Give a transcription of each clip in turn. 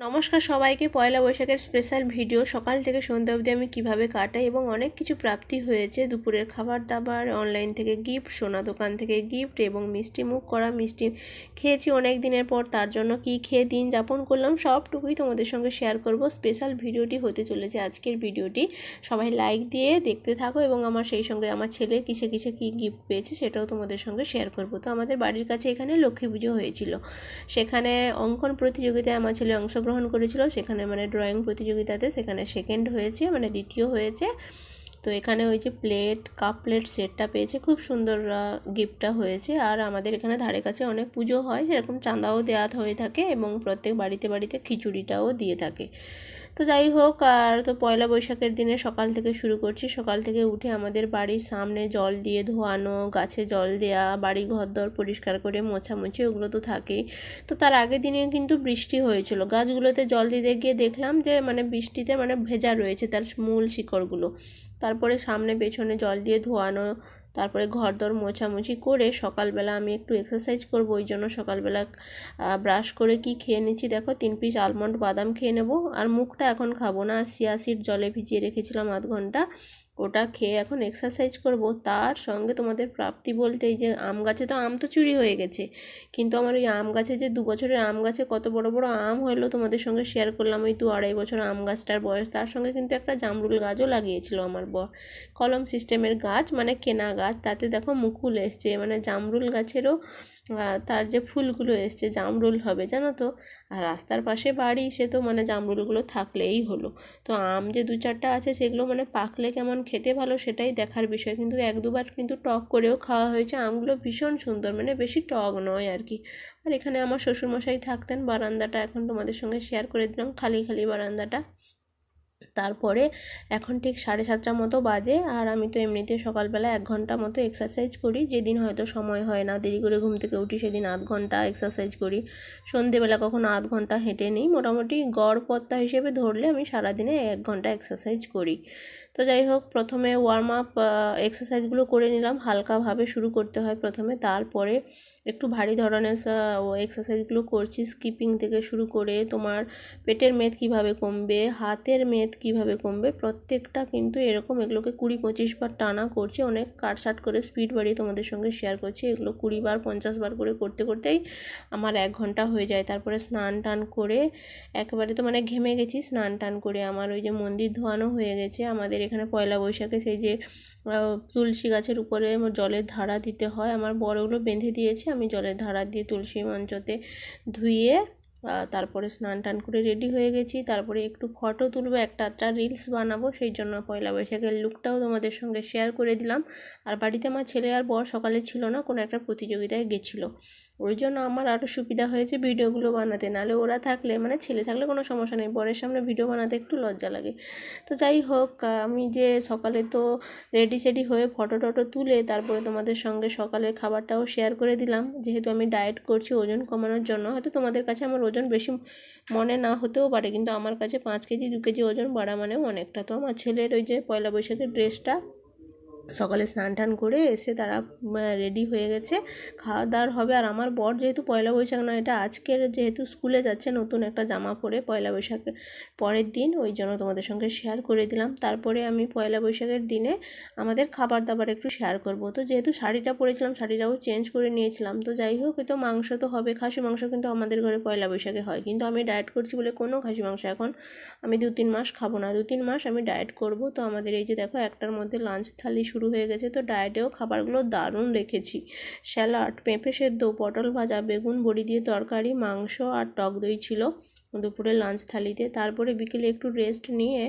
নমস্কার সবাইকে পয়লা বৈশাখের স্পেশাল ভিডিও সকাল থেকে সন্ধ্যা অবধি আমি কীভাবে কাটাই এবং অনেক কিছু প্রাপ্তি হয়েছে। দুপুরের খাবার দাবার অনলাইন থেকে গিফট সোনা দোকান থেকে গিফট এবং মিষ্টি মুখ করা, মিষ্টি খেয়েছি অনেক দিনের পর, তার জন্য কি খেয়ে দিন যাপন করলাম, সবটুকুই তোমাদের সঙ্গে শেয়ার করব। স্পেশাল ভিডিওটি হতে চলেছে আজকের ভিডিওটি সবাই লাইক দিয়ে দেখতে থাকো এবং আমার সেই সঙ্গে আমার ছেলে কিসে কিসে কী গিফট পেয়েছে সেটাও তোমাদের সঙ্গে শেয়ার করব। তো আমাদের বাড়ির কাছে এখানে লক্ষ্মী পুজো হয়েছিল। সেখানে অঙ্কন প্রতিযোগিতায় আমার ছেলে অংশগ্রহণ করেছিল, সেখানে মানে ড্রয়িং প্রতিযোগিতাতে সেখানে সেকেন্ড হয়েছে মানে দ্বিতীয় হয়েছে। তো এখানে ওই যে প্লেট কাপ প্লেট সেটটা পেয়েছে, খুব সুন্দর গিফটটা হয়েছে। আর আমাদের এখানে ধারে কাছে অনেক পুজো হয়, সেরকম চাঁদাও দেওয়া হয়ে থাকে এবং প্রত্যেক বাড়িতে বাড়িতে খিচুড়িটাও দিয়ে থাকে। তো যাই হোক, আর তো পয়লা বৈশাখের দিনে সকাল থেকে শুরু করছি। সকাল থেকে উঠে আমাদের বাড়ির সামনে জল দিয়ে ধোয়ানো, গাছে জল দেওয়া বাড়ি ঘর দর পরিষ্কার করে মোছামুছি, ওগুলো তো থাকেই। তো তার আগের দিনে কিন্তু বৃষ্টি হয়েছিল। গাছগুলোতে জল দিতে গিয়ে দেখলাম যে মানে বৃষ্টিতে মানে ভেজা রয়েছে তার মূল শিকড়গুলো। তারপরে সামনে পেছনে জল দিয়ে ধোয়ানো, তারপরে ঘর দর মোছামুছি করে সকালবেলা আমি একটু এক্সারসাইজ করব, ওই জন্য সকালবেলা ব্রাশ করে কি খেয়ে নিচ্ছি দেখো, তিন পিস আলমন্ড বাদাম খেয়ে নেব। আর মুখটা এখন খাব না, আর সিয়াসির জলে ভিজিয়ে রেখেছিলাম আধ ঘণ্টা। ওটা খেয়ে এখন এক্সারসাইজ করব। তার সঙ্গে তোমাদের প্রাপ্তি বলতে এই যে আম গাছে তো আম তো চুরি হয়ে গেছে। কিন্তু আমার ওই আম গাছে যে দু বছরের আম গাছে কত বড় বড় আম হলো তোমাদের সঙ্গে শেয়ার করলাম। ওই দু আড়াই বছর আম গাছটার বয়স। তার সঙ্গে কিন্তু একটা জামরুল গাছও লাগিয়েছিল আমার ব কলম সিস্টেমের গাছ মানে কেনা গাছ। তাতে দেখো মুকুল এসছে। মানে জামরুল গাছেরও তার যে ফুলগুলো এসছে, জামরুল হবে, জানো তো? আর রাস্তার পাশে বাড়ি, সে তো মানে জামরুলগুলো থাকলেই হলো। তো আম যে দু চারটা আছে, সেগুলো মানে পাকলে কেমন খেতে ভালো সেটাই দেখার বিষয়। কিন্তু এক দুবার কিন্তু টক করেও খাওয়া হয়েছে। আমগুলো ভীষণ সুন্দর মানে বেশি টক নয় আর কি আর এখানে আমার শ্বশুরমশাই থাকতেন, বারান্দাটা এখন তোমাদের সঙ্গে শেয়ার করে দিলাম, খালি খালি বারান্দাটা। তারপরে এখন ঠিক সাড়ে সাতটার মতো বাজে আর আমি তো এমনিতে সকালবেলা এক ঘণ্টা মতো এক্সারসাইজ করি। যেদিন হয়তো সময় হয় না, দেরি করে ঘুম থেকে উঠি সেদিন আধ ঘণ্টা এক্সারসাইজ করি। সন্ধেবেলা কখনো আধ ঘণ্টা হেঁটে নিই। মোটামুটি গড় পত্তা হিসেবে ধরলে আমি সারাদিনে এক ঘণ্টা এক্সারসাইজ করি। তো যাই হোক, প্রথমে ওয়ার্ম আপ এক্সারসাইজগুলো করে নিলাম। হালকাভাবে শুরু করতে হয় প্রথমে। তারপরে একটু ভারী ধরনের এক্সারসাইজগুলো করছি। স্কিপিং থেকে শুরু করে তোমার পেটের মেদ কীভাবে কমবে, হাতের মেদ কীভাবে কমবে? প্রত্যেকটা কিন্তু এরকম এগুলোকে কুড়ি পঁচিশ বার টানা করছে। অনেক কাটসাট করে স্পিড বাড়িয়ে তোমাদের সঙ্গে শেয়ার করছি। এগুলো কুড়ি বার, পঞ্চাশ বার করে করতে করতেই আমার এক ঘণ্টা হয়ে যায়। তারপরে স্নান টান করে একেবারে তো মানে ঘেমে গেছি। স্নান টান করে আমার ওই যে মন্দির ধোয়ানো হয়ে গেছে। আমাদের এখানে পয়লা বৈশাখে সেই যে তুলসী গাছের উপরে জলের ধারা দিতে হয়। আমার বড়গুলো বেঁধে দিয়েছে। আমি জলের ধারা দিয়ে তুলসী মঞ্চতে ধুয়ে তারপরে স্নান টান করে রেডি হয়ে গেছি। তারপরে একটু ফটো তুলবো, একটা আটটা রিলস বানাবো, সেই জন্য পয়লা বৈশাখের লুকটাও তোমাদের সঙ্গে শেয়ার করে দিলাম। আর বাড়িতে আমার ছেলে আর বর সকালে ছিল না, কোনো একটা প্রতিযোগিতায় গেছিল। ওই জন্য আমার আরও সুবিধা হয়েছে ভিডিওগুলো বানাতে। নাহলে ওরা থাকলে মানে ছেলে থাকলে কোনো সমস্যা নেই, বরের সামনে ভিডিও বানাতে একটু লজ্জা লাগে। তো যাই হোক, আমি যে সকালে তো রেডি সেডি হয়ে ফটো টটো তুলে তারপরে তোমাদের সঙ্গে সকালের খাবারটাও শেয়ার করে দিলাম। যেহেতু আমি ডায়েট করছি ওজন কমানোর জন্য, হয়তো তোমাদের কাছে আমার ওজন বেশি মনে না হতেও পারে, কিন্তু আমার কাছে পাঁচ কেজি, দু কেজি ওজন বাড়া মানেও অনেকটা। তো আমার ছেলের ওই যে পয়লা বৈশাখের ড্রেসটা সকালে স্নান টান করে এসে তারা রেডি হয়ে গেছে। খাওয়া দাওয়ার হবে। আর আমার বর যেহেতু পয়লা বৈশাখ নয়, এটা আজকের যেহেতু স্কুলে যাচ্ছে, নতুন একটা জামা পরে পয়লা বৈশাখের পরের দিন ওই জন্য তোমাদের সঙ্গে শেয়ার করে দিলাম। তারপরে আমি পয়লা বৈশাখের দিনে আমাদের খাবার দাবার একটু শেয়ার করব। তো যেহেতু শাড়িটা পরেছিলাম, শাড়িটাও চেঞ্জ করে নিয়েছিলাম। তো যাই হোক তো মাংস তো হবে। খাসি মাংস কিন্তু আমাদের ঘরে পয়লা বৈশাখে হয়। কিন্তু আমি ডায়েট করছি বলে কোনো খাসি মাংস এখন আমি দু তিন মাস খাব না। দু তিন মাস আমি ডায়েট করব। তো আমাদের এই যে দেখো, একটার মধ্যে লাঞ্চ থালি শুরু হয়ে গেছে। তো ডায়েটেও খাবারগুলো দারুণ রেখেছি। স্যালাড, পেঁপে সেদ্ধ, পটল ভাজা, বেগুন, বড়ি দিয়ে তরকারি, মাংস আর টক দই ছিল দুপুরে লাঞ্চ থালিতে। তারপরে বিকেলে একটু রেস্ট নিয়ে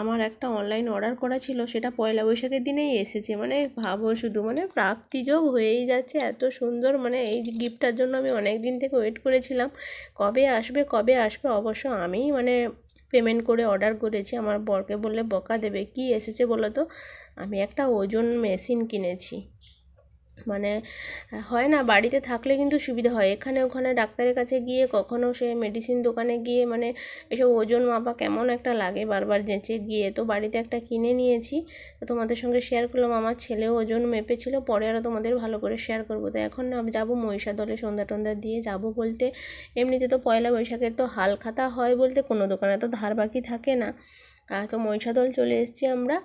আমার একটা অনলাইন অর্ডার করা ছিল, সেটা পয়লা বৈশাখের দিনেই এসেছে। মানে ভাবো শুধু মানে প্রাপ্তিযোগ হয়েই যাচ্ছে। এত সুন্দর মানে এই গিফটটার জন্য আমি অনেক দিন থেকে ওয়েট করেছিলাম। কবে আসবে কবে আসবে, অবশ্য আমিই মানে পেমেন্ট করে অর্ডার করেছি। আমার বরকে বললে, বকা দেবে, কি এসেছে বলো তো? আমি একটা ওজন মেশিন কিনেছি। মানে হয় না, বাড়িতে থাকলে কিন্তু সুবিধা হয়। এখানে ওখানে ডাক্তারের কাছে গিয়ে কখনো সে মেডিসিন দোকানে গিয়ে মানে এসব ওজন মাপা কেমন একটা লাগে বারবার যেচে গিয়ে। তো বাড়িতে একটা কিনে নিয়েছি, তো তোমাদের সঙ্গে শেয়ার করলাম। আমার ছেলেও ওজন মেপেছিল, পরে আরও তোমাদের ভালো করে শেয়ার করব। তো এখন না যাব মহিষাদলে সন্ধ্যা টন্ধ্যা দিয়ে যাব বলতে। এমনিতে তো পয়লা বৈশাখের তো হালখাতা হয় বলতে কোনো দোকানে তো ধার বাকি থাকে না। তো মহিষাদল চলে এসেছি আমরা।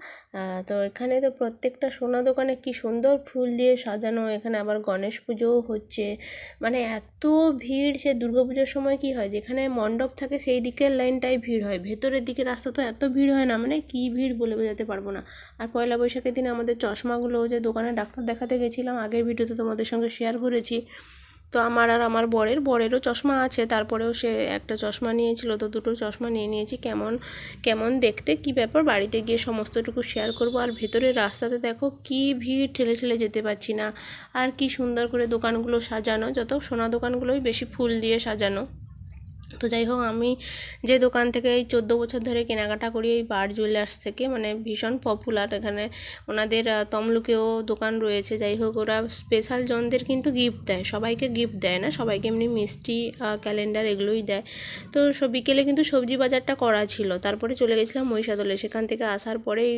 তো এখানে তো প্রত্যেকটা সোনা দোকানে কি সুন্দর ফুল দিয়ে সাজানো, এখানে আবার গণেশ পুজোও হচ্ছে। মানে এত ভিড় সে দুর্গাপুজোর সময় কি হয়? যেখানে মণ্ডপ থাকে সেই দিকের লাইনটাই ভিড় হয়। ভেতরের দিকে রাস্তা তো এত ভিড় হয় না মানে কি ভিড় বলে বোঝাতে পারব না। আর পয়লা বৈশাখের দিন আমাদের চশমাগুলো যে দোকানে ডাক্তার দেখাতে গেছিলাম, আগের ভিডিওতে তোমাদের সঙ্গে শেয়ার করেছি। তো আমার আর আমার বরের, বরেরও চশমা আছে, তারপরেও সে একটা চশমা নিয়েছিল, তো দুটো চশমা নিয়ে নিয়েছি, কেমন কেমন দেখতে, কি ব্যাপার, বাড়িতে গিয়ে সমস্তটুকু শেয়ার করব, আর ভেতরের রাস্তাতে দেখো কি ভিড়, ঠেলে ঠেলে যেতে পারছি না, আর কি সুন্দর করে দোকানগুলো সাজানো, যত সোনা দোকানগুলোই বেশি ফুল দিয়ে সাজানো। তো যাই হোক, আমি যে দোকান থেকে এই চোদ্দ বছর ধরে কেনাকাটা করি, এই বার জুয়েলার্স থেকে মানে ভীষণ পপুলার এখানে। ওনাদের তমলুকেও দোকান রয়েছে। যাই হোক, ওরা স্পেশাল জনদের কিন্তু গিফট দেয়। সবাইকে গিফট দেয় না, সবাইকে এমনি মিষ্টি ক্যালেন্ডার এগুলোই দেয়। তো বিকেলে কিন্তু সবজি বাজারটা করা ছিল। তারপরে চলে গেছিলাম মহিষাদলে। সেখান থেকে আসার পরেই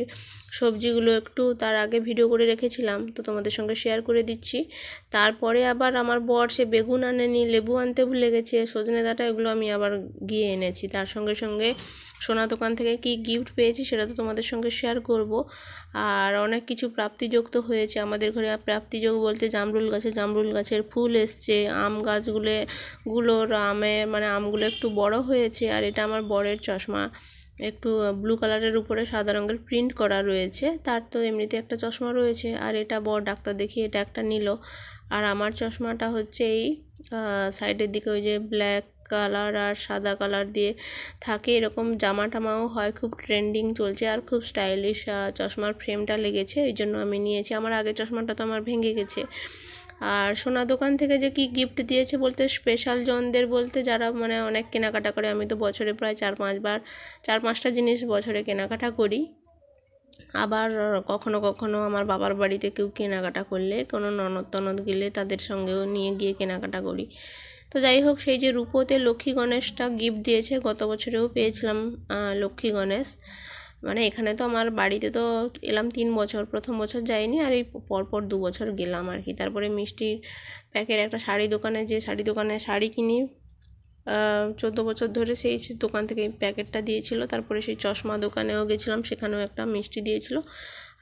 সবজিগুলো একটু তার আগে ভিডিও করে রেখেছিলাম। তো তোমাদের সঙ্গে শেয়ার করে দিচ্ছি। তারপরে আবার আমার বর সে বেগুন আনেনি, লেবু আনতে ভুলে গেছে, সজনে ডাঁটা এগুলো আমি আবার গিয়ে এনেছি। তার সঙ্গে সঙ্গে সোনা দোকান থেকে কি গিফট পেয়েছি সেটা তো তোমাদের সঙ্গে শেয়ার করব। আর অনেক কিছু প্রাপ্তিযোগ তো হয়েছে। আমাদের ঘরে প্রাপ্তিযোগ বলতে জামরুল গাছে জামরুল গাছের ফুল এসছে। আম গাছগুলো গুলোর আমে মানে আমগুলো একটু বড় হয়েছে আর এটা আমার বরের চশমা। একটু ব্লু কালারের উপরে সাদা রঙের প্রিন্ট করা রয়েছে। তার তো এমনিতে একটা চশমা রয়েছে আর এটা বড় ডাক্তার দেখিয়ে এটা একটা নিল। আর আমার চশমাটা হচ্ছে এই সাইডের দিকে ওই যে ব্ল্যাক কালার আর সাদা কালার দিয়ে থাকে। এরকম জামা টামাও হয়, খুব ট্রেন্ডিং চলছে আর খুব স্টাইলিশ চশমার ফ্রেমটা লেগেছে, এই জন্য আমি নিয়েছি। আমার আগে চশমাটা তো আমার ভেঙে গেছে। আর সোনা দোকান থেকে যে কি গিফট দিয়েছে বলতে স্পেশাল জনদের বলতে, যারা মানে অনেক কেনাকাটা করে, আমি তো বছরে প্রায় চার পাঁচবার, চার পাঁচটা জিনিস বছরে কেনাকাটা করি। আবার কখনো কখনো আমার বাবার বাড়িতে কেউ কেনাকাটা করলে, কোনো ননদ টনদ গেলে তাদের সঙ্গেও নিয়ে গিয়ে কেনাকাটা করি। তো যাই হোক, সেই যে রূপোতে লক্ষ্মী গণেশটা গিফট দিয়েছে, গত বছরেও পেয়েছিলাম লক্ষ্মী গণেশ। মানে এখানে তো আমার বাড়িতে তো এলাম তিন বছর, প্রথম বছর যাইনি, আর এই পরপর দু বছর গেলাম আর কি। তারপরে মিষ্টির প্যাকেট একটা শাড়ি দোকানে, যে শাড়ি দোকানে শাড়ি কিনি চোদ্দ বছর ধরে সেই দোকান থেকে প্যাকেটটা দিয়েছিল। তারপরে সেই চশমা দোকানেও গেছিলাম, সেখানেও একটা মিষ্টি দিয়েছিল।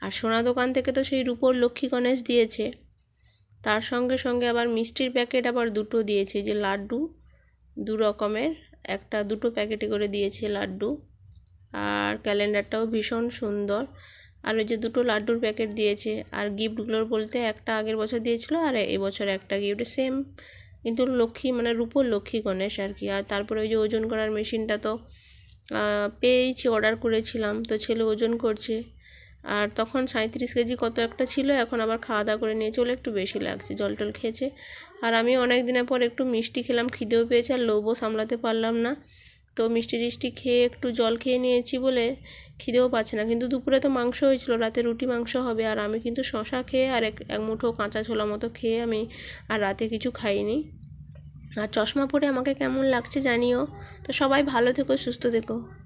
আর সোনা দোকান থেকে তো সেই রূপোর লক্ষ্মী গণেশ দিয়েছে। তার সঙ্গে সঙ্গে আবার মিষ্টির প্যাকেট আবার দুটো দিয়েছে যে লাড্ডু দু রকমের, একটা দুটো প্যাকেটে করে দিয়েছে লাড্ডু। আর ক্যালেন্ডারটাও ভীষণ সুন্দর। আর ওই যে দুটো লাড্ডুর প্যাকেট দিয়েছে। আর গিফটগুলোর বলতে একটা আগের বছর দিয়েছিল আর এবছর একটা গিফট, সেম। কিন্তু লক্ষ্মী মানে রূপোর লক্ষ্মী গণেশ আর কি। আর তারপরে ওই যে ওজন করার মেশিনটা তো পেয়েছি অর্ডার করেছিলাম। তো ছেলে ওজন করছে। আর তখন সাঁত্রিশ কেজি কত একটা ছিল, এখন আবার খাওয়া দাওয়া করে নিয়েছে বলে একটু বেশি লাগছে জল টল খেয়েছে। আর আমি অনেক দিনের পর একটু মিষ্টি খেলাম, খিদেও পেয়েছে, আর লোভও সামলাতে পারলাম না। তো মিষ্টি টিষ্টি খেয়ে একটু জল খেয়ে নিয়েছি বলে খিদেও পাচ্ছে না। কিন্তু দুপুরে তো মাংস হয়েছিল, রাতে রুটি মাংস হবে, আর আমি কিন্তু শশা খেয়ে আর এক এক মুঠো কাঁচা ছোলা মতো খেয়ে আমি আর রাতে কিছু খাইনি। আর চশমা পরে আমাকে কেমন লাগছে জানিও? তো সবাই ভালো থেকো, সুস্থ থেকো।